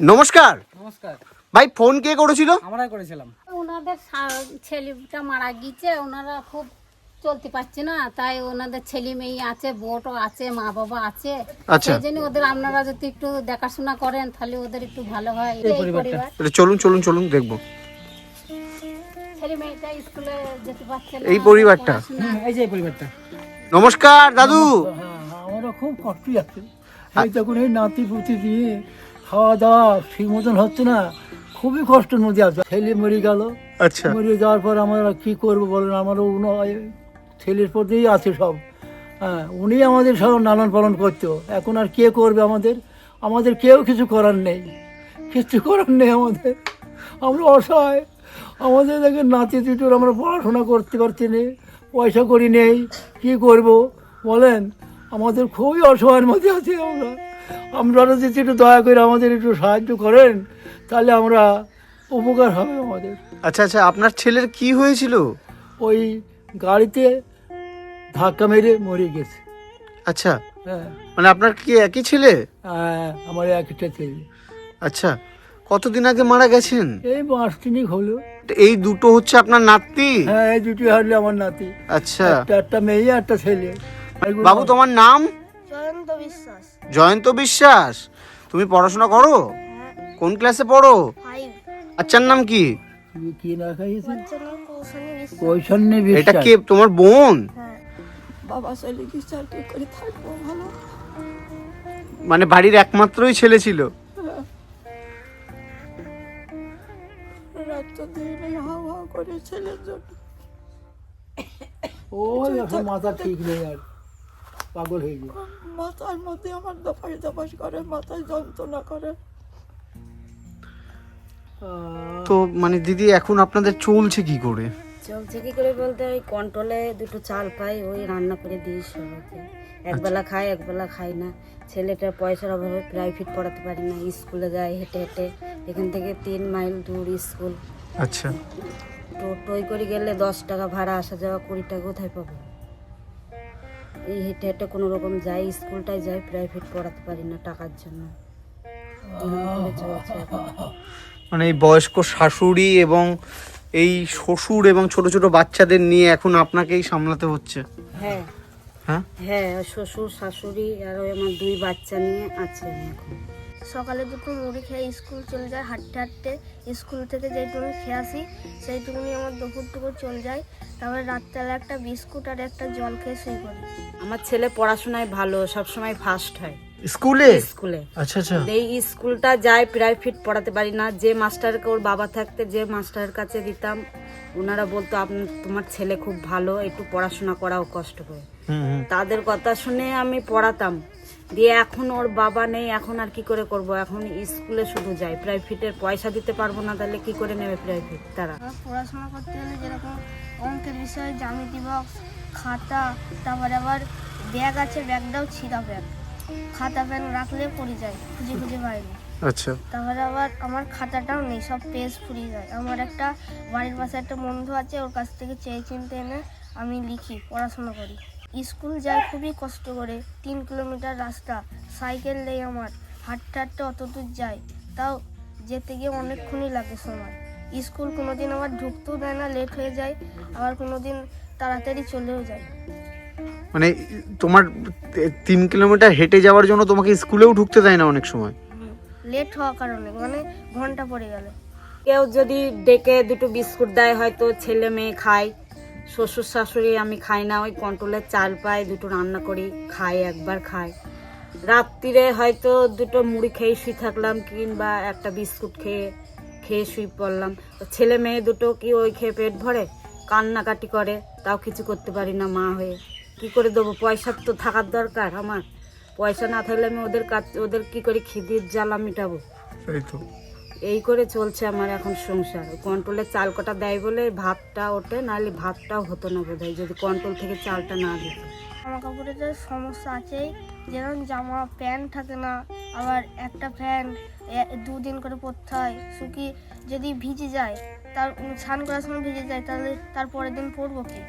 নমস্কার। নমস্কার। ভাই ফোন কে করেছিল? আমরাই করেছিলাম। ওনাদের ছেলেটা মারা গিয়েছে ওনারা খুব চলতে পারছে না তাই ওনাদের ছেলে মেয়ে আছে বোটও আছে মা বাবা আছে। আচ্ছা। সেই জন্য ওদের আপনারা যদি একটু দেখাশোনা করেন তাহলে ওদের একটু ভালো হয় এই পরিবার। চলুন চলুন চলুন দেখব। ছেলে মেয়েটা স্কুলে যেতে পারছে না এই পরিবারটা? এই যে এই পরিবারটা। নমস্কার দাদু। হ্যাঁ আমারও খুব কষ্টই আছে এই তখন এই নাতি পুতি দিয়ে খাওয়া দাওয়া ঠিক মতন হচ্ছে না। খুবই কষ্টের মধ্যে আছে। ছেলে মরে গেল। আচ্ছা। মরে যাওয়ার পর আমরা কি করব বলেন? আমারও ছেলের প্রতিই আছে সব। হ্যাঁ উনি আমাদের সব লালন পালন করতো। এখন আর কে করবে আমাদের? আমাদের কেউ কিছু করার নেই। কিছু করার নেই আমাদের। আমরা অসহায়। আমাদের দেখে নাতি দুটোর আমরা পড়াশোনা করতে পারছি না। পয়সা করি নেই। কি করব বলেন? আমাদের খুবই অসহায়ের মধ্যে আছি আমরা। আপনারা যদি একটু দয়া করে আমাদের একটু সাহায্য করেন তাহলে আমরা উপকার হবে আমাদের। আচ্ছা আচ্ছা আপনার ছেলের কি হয়েছিল? ওই গাড়িতে ধাক্কা মেরে মরে গেছে। আচ্ছা হ্যাঁ। মানে আপনার কি একই ছেলে? হ্যাঁ, আমার একটা ছেলে। আচ্ছা কতদিন আগে মারা গেছেন? এই মাস তিনিক হলো। এই দুটো হচ্ছে আপনার নাতি হ্যাঁ এই দুটি হারলে আমার নাতি। আচ্ছা। একটা একটা মেয়ে একটা ছেলে। বাবু তোমার নাম? জয়ন্ত বিশ্বাস। জয়ন্ত বিশ্বাস তুমি পড়াশোনা করো? কোন ক্লাসে পড়ো? আচ্ছার নাম কি? এটা কে? তোমার বোন? হ্যাঁ। মানে বাড়ির একমাত্রই ছেলে ছিল। জন্য। ও মাথা ঠিক নেই আর। পাগল হয়ে গেছে মাথার মধ্যে আমার দফাস দফাস করে মাথায় যন্ত্রণা করে। তো মানে দিদি এখন আপনাদের চলছে কি করে? চলছে কি করে বলতে ওই কন্ট্রোলে দুটো চাল পাই ওই রান্না করে দিই সবাইকে। একবেলা খাই একবেলা খাই না। ছেলেটার পয়সার অভাবে প্রাইভেট পড়াতে পারি না স্কুলে যায় হেঁটে হেঁটে। এখান থেকে তিন মাইল দূর স্কুল আচ্ছা। টোটোই করে গেলে দশ টাকা ভাড়া আসা যাওয়া কুড়ি টাকা কোথায় পাবো? এই হেঁটে হেঁটে কোনো রকম যাই স্কুলটায় যাই প্রাইভেট পড়াতে পারি না টাকার জন্য। মানে এই বয়স্ক শাশুড়ি এবং এই শ্বশুর এবং ছোট ছোট বাচ্চাদের নিয়ে এখন আপনাকেই সামলাতে হচ্ছে? হ্যাঁ। হ্যাঁ? হ্যাঁ শ্বশুর শাশুড়ি আর ওই আমার দুই বাচ্চা নিয়ে আছে এখন। সকালে দুটো মুড়ি খেয়ে স্কুল চলে যায় হাঁটতে হাঁটতে স্কুল থেকে যেটুকু খেয়ে আসি সেইটুকুনি আমার দুপুরটুকু চলে যায়। তারপরে রাত্রেবেলা একটা বিস্কুট আর একটা জল খেয়ে শুয়ে পড়ি। আমার ছেলে পড়াশোনায় ভালো সবসময় ফার্স্ট হয়। স্কুলে? স্কুলে। আচ্ছা আচ্ছা। এই স্কুলটা যায় প্রাইভেট পড়াতে পারি না। যে মাস্টারকে ওর বাবা থাকতে যে মাস্টারের কাছে দিতাম ওনারা বলতো আপনার তোমার ছেলে খুব ভালো একটু পড়াশোনা করাও কষ্ট করে। হুম হুম। তাদের কথা শুনে আমি পড়াতাম। দিয়ে এখন ওর বাবা নেই এখন আর কি করে করব? এখন স্কুলে শুধু যাই প্রাইভেটের পয়সা দিতে পারব না তাহলে কি করে নেবে প্রাইভেট? তারা। পড়াশোনা করতে গেলে যেরকম অঙ্কের বিষয়ে জ্যামিতি বক্স খাতা তারপরে আবার ব্যাগ আছে ব্যাগটাও ছিঁড়া ব্যাগ খাতা পেন রাখলে পড়ে যায় খুঁজে খুঁজে না। আচ্ছা। তারপরে আবার আমার খাতাটাও নেই সব পেজ ফুরিয়ে যায়। আমার একটা বাড়ির পাশে একটা বন্ধু আছে ওর কাছ থেকে চেয়ে চিনতে এনে আমি লিখি পড়াশোনা করি। স্কুল যায় খুবই কষ্ট করে। তিন কিলোমিটার রাস্তা সাইকেল নেই আমার হাঁটতে হাঁটতে অত দূর যায় তাও যেতে গিয়ে অনেকক্ষণই লাগে সময়। স্কুল কোনোদিন আমার ঢুকতেও দেয় না লেট হয়ে যায় আবার কোনোদিন তাড়াতাড়ি চলেও যায়। মানে তোমার তিন কিলোমিটার হেঁটে যাওয়ার জন্য তোমাকে স্কুলেও ঢুকতে দেয় না অনেক সময়? লেট হওয়ার কারণে মানে ঘণ্টা পড়ে গেলে। কেউ যদি ডেকে দুটো বিস্কুট দেয় হয়তো ছেলে মেয়ে খায়। শ্বশুর শাশুড়ি আমি খাই না, ওই কন্ট্রোলের চাল পাই, দুটো রান্না করি, খাই, একবার খাই। রাত্রিরে হয়তো দুটো মুড়ি খেয়ে শুয়ে থাকলাম, কিংবা একটা বিস্কুট খেয়ে খেয়ে শুয়ে পড়লাম। ছেলে মেয়ে দুটো কি ওই খেয়ে পেট ভরে? কান্নাকাটি করে, তাও কিছু করতে পারি না মা হয়ে। কি করে দেবো? পয়সার তো থাকার দরকার আমার। পয়সা না থাকলে আমি ওদের কাছ ওদের কি করে খিদির জ্বালা মেটাবো? এই করে চলছে আমার এখন সংসার। কন্ট্রোলে চাল কটা দেয় বলে ভাতটা ওঠে নাহলে ভাতটাও হতো না বোধ যদি কন্ট্রোল থেকে চালটা না দিত। জামা কাপড়ের তো সমস্যা আছেই যেরকম জামা প্যান্ট থাকে না আবার একটা প্যান্ট দুদিন করে পরতে হয় শুকি যদি ভিজে যায় তার স্নান করার সময় ভিজে যায় তাহলে তার পরের দিন পরবো কি?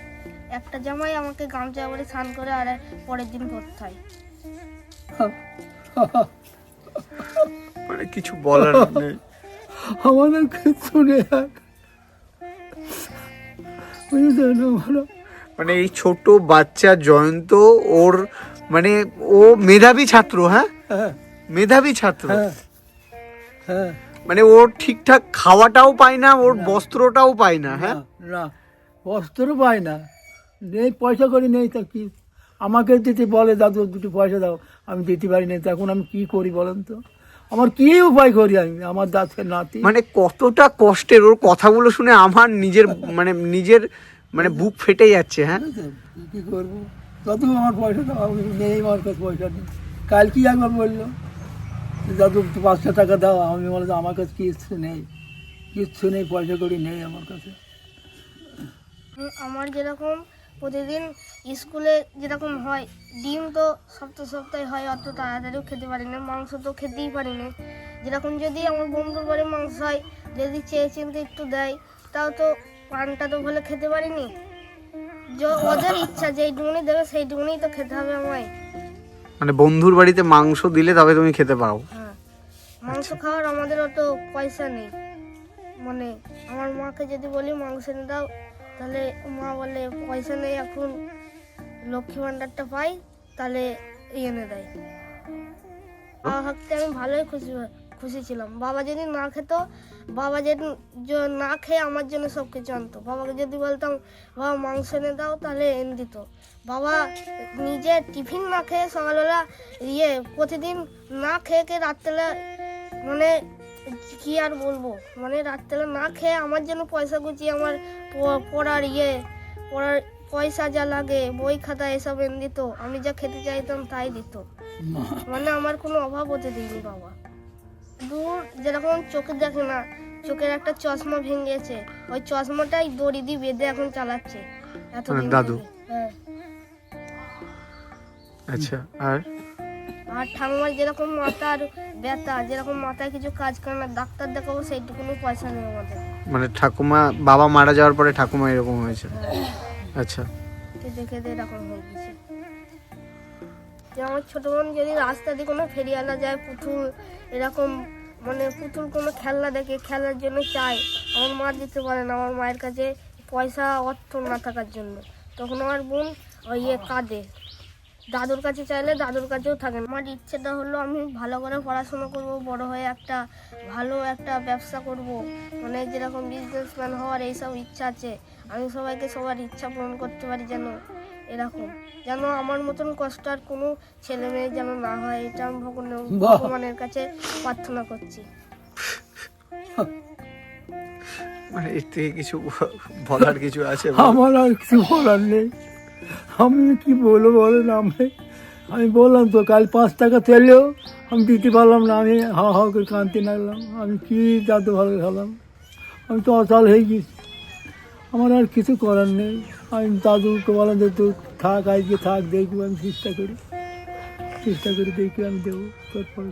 একটা জামাই আমাকে গামছা করে স্নান করে আর পরের দিন পরতে হয়। মানে কিছু বলার নেই। আমাদের কিচ্ছু নেই আর আমরা মানে এই ছোট বাচ্চা জয়ন্ত ওর মানে ও মেধাবী ছাত্র হ্যাঁ? হ্যাঁ। মেধাবী ছাত্র। হ্যাঁ। হ্যাঁ। মানে ওর ঠিকঠাক খাওয়াটাও পায় না ওর বস্ত্রটাও পায় না হ্যাঁ? না, বস্ত্র পাই না। নেই পয়সা করি নেই তা কি? আমাকে দিতে বলে দাদু দুটো পয়সা দাও। আমি দিতে পারি না তখন আমি কি করি বলেন তো? আমার কি উপায় করি আমি? আমার দাঁতের নাতি। মানে কতটা কষ্টের ওর কথাগুলো শুনে আমার নিজের মানে নিজের মানে বুক ফেটে যাচ্ছে হ্যাঁ? কি করব? দাদু আমার পয়সা দাও আমি নেই আমার কাছে পয়সা নেই। কাল কি একবার বলল? যে দাদু পাঁচশো টাকা দাও। আমি বললাম আমার কাছে কিচ্ছু নেই। কিচ্ছু নেই পয়সা করি নেই আমার কাছে। আমার যেরকম প্রতিদিন স্কুলে যেরকম হয় ডিম তো সপ্তাহ সপ্তাহে হয় অত তাড়াতাড়িও খেতে পারি না মাংস তো খেতেই পারি না। যেরকম যদি আমার বন্ধুর বাড়ি মাংস হয় যদি চেয়ে চিনতে একটু দেয় তাও তো পানটা তো বলে খেতে পারিনি। য- ওদের ইচ্ছা যেইটুকুনি দেবে সেইটুকুনি তো খেতে হবে আমায়। মানে বন্ধুর বাড়িতে মাংস দিলে তবে তুমি খেতে পারো। হ্যাঁ মাংস খাওয়ার আমাদের অত পয়সা নেই। মানে আমার মাকে যদি বলি মাংস এনে দাও তাহলে মা বলে পয়সা নেই এখন লক্ষ্মী ভাণ্ডারটা পাই তাহলে এনে দেয়। বাবা থাকতে আমি ভালোই খুশি খুশি ছিলাম। বাবা যদি না খেত বাবা যদি না খেয়ে আমার জন্য সব কিছু আনতো। বাবাকে যদি বলতাম বাবা মাংস এনে দাও তাহলে এনে দিত। বাবা নিজে টিফিন না খেয়ে সকালবেলা ইয়ে প্রতিদিন না খেয়ে খেয়ে রাত্রেবেলা মানে কি আর বলব? মানে রাত্রেবেলা না খেয়ে আমার জন্য পয়সা গুছিয়ে আমার পড়ার ইয়ে পড়ার পয়সা যা লাগে বই খাতা এসব এনে দিত। আমি যা খেতে চাইতাম তাই দিত। মানে আমার কোনো অভাব হতে দিইনি বাবা। দূর যেরকম চোখে দেখে না চোখের একটা চশমা ভেঙেছে। ওই চশমাটাই দড়ি দিয়ে বেঁধে এখন চালাচ্ছে। এতদিন দাদু? হ্যাঁ। আচ্ছা আর? আর ঠাকুমার যেরকম মাথার ব্যথা যেরকম মাথায় কিছু কাজ করে না ডাক্তার দেখাবো সেইটুকুনি পয়সা নেই আমাদের। মানে ঠাকুমা বাবা মারা যাওয়ার পরে ঠাকুমা এরকম হয়েছে? আচ্ছা। খেতে খেতে এরকম হয়ে গেছে। যে আমার ছোট বোন যদি রাস্তা দিয়ে কোনো ফেরিওয়ালা যায় পুতুল এরকম মানে পুতুল কোনো খেলনা দেখে খেলার জন্য চায় আমার মা দিতে পারে না আমার মায়ের কাছে পয়সা অর্থ না থাকার জন্য। তখন আমার বোন ওই ইয়ে কাঁদে। দাদুর কাছে চাইলে দাদুর কাছেও থাকে। আমার ইচ্ছেটা হলো আমি ভালো করে পড়াশোনা করব বড় হয়ে একটা ভালো একটা ব্যবসা করব। মানে যেরকম বিজনেসম্যান হওয়ার এইসব ইচ্ছা আছে। আমি সবাইকে সবার ইচ্ছা পূরণ করতে পারি যেন এরকম। যেন আমার মতন কষ্ট আর কোনো ছেলে মেয়ে যেন না হয় এটা আমি ভগবানের ভগবানের কাছে প্রার্থনা করছি। মানে এর থেকে কিছু বলার কিছু আছে আমার আর কিছু বলার নেই। আমি কি বলব বলেন আমি আমি বললাম তো কাল পাঁচ টাকা তেলেও আমি দিতে পারলাম না আমি হা হা করে কাঁদতে লাগলাম। আমি কি দাদু ভালো খেলাম? আমি তো অচল হয়ে গেছি। আমার আর কিছু করার নেই। আমি দাদুকে বললাম যে তুই থাক আজকে থাক দেখব আমি চেষ্টা করি। চেষ্টা করে দেখি আমি দেবো। তারপরে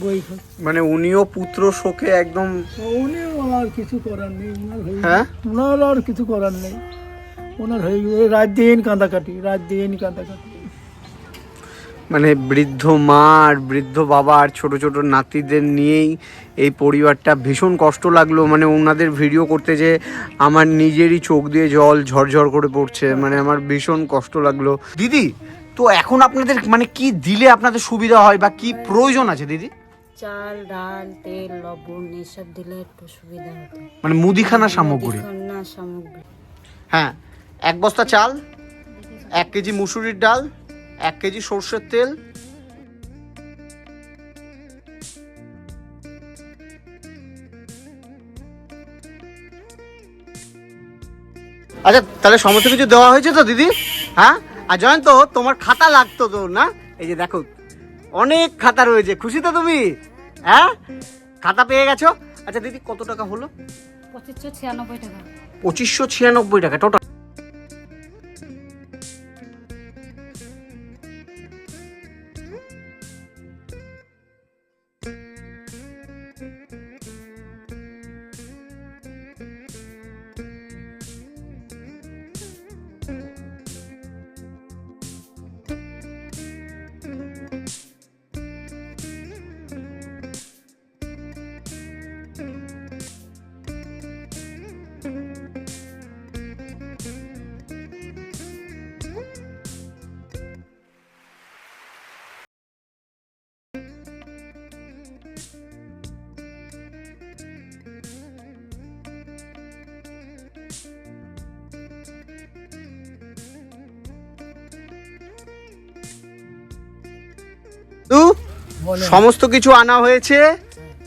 বই মানে উনিও পুত্র শোকে একদম উনি আর কিছু করার নেই ওনার হয়ে হ্যাঁ? ওনার আর কিছু করার নেই। ওনার হয়ে গেছে রাত দিন কাঁদাকাটি রাত দিন কাঁদাকাটি মানে বৃদ্ধ মা আর বৃদ্ধ বাবা আর ছোট ছোট নাতিদের নিয়েই এই পরিবারটা ভীষণ কষ্ট লাগল। মানে ওনাদের ভিডিও করতে যে আমার নিজেরই চোখ দিয়ে জল ঝরঝর করে পড়ছে মানে আমার ভীষণ কষ্ট লাগল। দিদি তো এখন আপনাদের মানে কি দিলে আপনাদের সুবিধা হয় বা কি প্রয়োজন আছে দিদি? চাল ডাল তেল লবণ এসব দিলে একটু সুবিধা হতো। মানে মুদিখানা সামগ্রী। মুদিখানা সামগ্রী। হ্যাঁ এক বস্তা চাল এক কেজি মুসুরির ডাল এক কেজি সর্ষের তেল। আচ্ছা তাহলে সমস্ত কিছু দেওয়া হয়েছে তো দিদি? হ্যাঁ? আর জয়ন্ত তোমার খাতা লাগতো তো না? এই যে দেখো অনেক খাতা রয়েছে। খুশি তো তুমি? হ্যাঁ? খাতা পেয়ে গেছো? আচ্ছা দিদি কত টাকা হলো? পঁচিশশো ছিয়ানব্বই টাকা। পঁচিশশো ছিয়ানব্বই টাকা টোটাল। সমস্ত কিছু আনা হয়েছে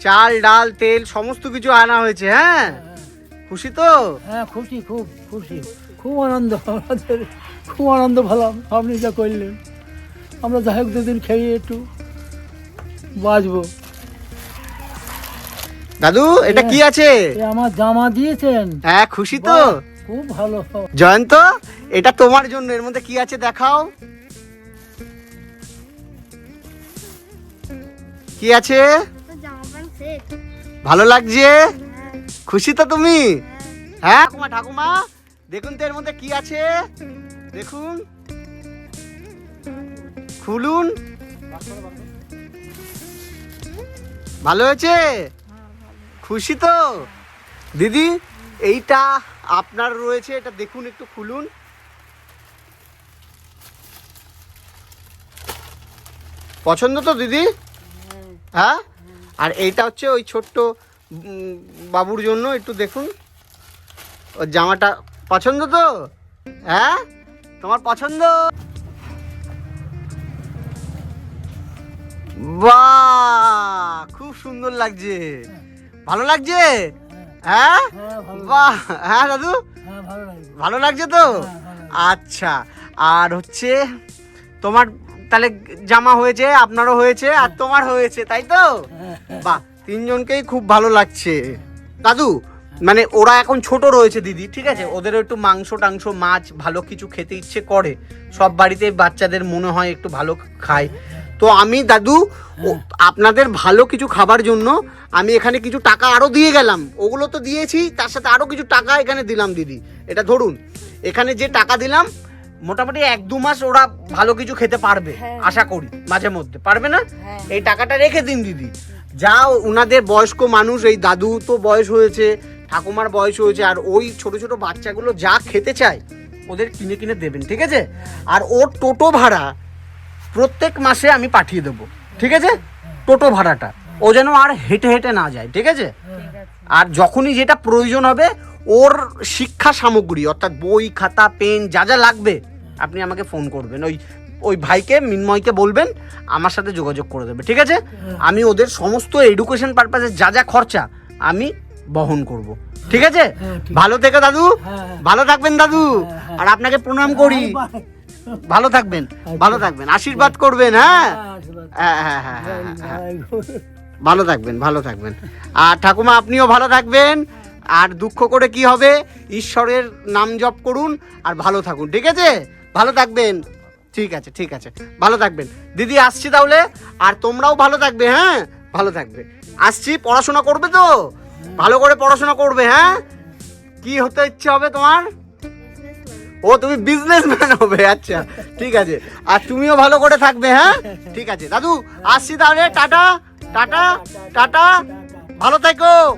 চাল ডাল তেল সমস্ত কিছু আনা হয়েছে হ্যাঁ? খুশি তো? হ্যাঁ খুশি খুব খুশি। খুব আনন্দ আমাদের খুব আনন্দ পেলাম আপনি যা করলেন। আমরা যাই হোক দুদিন খেয়ে একটু বাঁচবো। দাদু এটা কি আছে? আমার জামা দিয়েছেন। হ্যাঁ খুশি তো? খুব ভালো। জয়ন্ত এটা তোমার জন্য এর মধ্যে কি আছে দেখাও? কি আছে? ভালো লাগছে? খুশি তো তুমি? হ্যাঁ? ঠাকুমা ঠাকুমা, দেখুন তো এর মধ্যে কি আছে। দেখুন। খুলুন। ভালো হয়েছে? খুশি তো? দিদি, এইটা আপনার রয়েছে, এটা দেখুন, একটু খুলুন। পছন্দ তো দিদি? হ্যাঁ? আর এইটা হচ্ছে ওই ছোট্ট বাবুর জন্য একটু দেখুন। ওর জামাটা পছন্দ তো? হ্যাঁ? তোমার পছন্দ? বাহ! খুব সুন্দর লাগছে। ভালো লাগছে? হ্যাঁ? বাহ! হ্যাঁ দাদু? ভালো লাগছে তো? আচ্ছা। আর হচ্ছে তোমার তাহলে জামা হয়েছে আপনারও হয়েছে আর তোমার হয়েছে তাই তো? বাহ তিনজনকেই খুব ভালো লাগছে। দাদু মানে ওরা এখন ছোট রয়েছে দিদি ঠিক আছে? ওদেরও একটু মাংস টাংস মাছ ভালো কিছু খেতে ইচ্ছে করে। সব বাড়িতে বাচ্চাদের মনে হয় একটু ভালো খায়। তো আমি দাদু আপনাদের ভালো কিছু খাবার জন্য আমি এখানে কিছু টাকা আরও দিয়ে গেলাম। ওগুলো তো দিয়েছি তার সাথে আরও কিছু টাকা এখানে দিলাম দিদি। এটা ধরুন এখানে যে টাকা দিলাম মোটামুটি এক দু মাস ওরা ভালো কিছু খেতে পারবে আশা করি মাঝে মধ্যে। পারবে না? এই টাকাটা রেখে দিন দিদি। যা ওনাদের বয়স্ক মানুষ এই দাদু তো বয়স হয়েছে ঠাকুমার বয়স হয়েছে আর ওই ছোট ছোট বাচ্চাগুলো যা খেতে চায় ওদের কিনে কিনে দেবেন ঠিক আছে? আর ওর টোটো ভাড়া প্রত্যেক মাসে আমি পাঠিয়ে দেবো ঠিক আছে? টোটো ভাড়াটা। ও যেন আর হেঁটে হেঁটে না যায় ঠিক আছে। আর যখনই যেটা প্রয়োজন হবে ওর শিক্ষা সামগ্রী অর্থাৎ বই খাতা পেন যা যা লাগবে আপনি আমাকে ফোন করবেন। ওই ওই ভাইকে মিনময়কে বলবেন আমার সাথে যোগাযোগ করে দেবে ঠিক আছে? আমি ওদের সমস্ত এডুকেশন পারপাসে যা যা খরচা আমি বহন করব ঠিক আছে? হ্যাঁ, ভালো থেকে দাদু হ্যাঁ, হ্যাঁ। ভালো থাকবেন দাদু আর আপনাকে প্রণাম করি। ভালো থাকবেন ভালো থাকবেন আশীর্বাদ করবেন হ্যাঁ? হ্যাঁ হ্যাঁ হ্যাঁ হ্যাঁ হ্যাঁ ভালো থাকবেন ভালো থাকবেন। আর ঠাকুমা আপনিও ভালো থাকবেন। আর দুঃখ করে কি হবে? ঈশ্বরের নাম জপ করুন আর ভালো থাকুন ঠিক আছে? ভালো থাকবেন। ঠিক আছে ঠিক আছে। ভালো থাকবেন। দিদি, আসছি তাহলে। আর তোমরাও ভালো থাকবে হ্যাঁ? ভালো থাকবে। আসছি, পড়াশোনা করবে তো? ভালো করে পড়াশোনা করবে হ্যাঁ? কি হতে ইচ্ছে হবে তোমার? ও, তুমি বিজনেসম্যান হবে আচ্ছা। ঠিক আছে। আর তুমিও ভালো করে থাকবে হ্যাঁ? ঠিক আছে। দাদু, আসছি তাহলে। Tata tata tata. ভালো থেকো।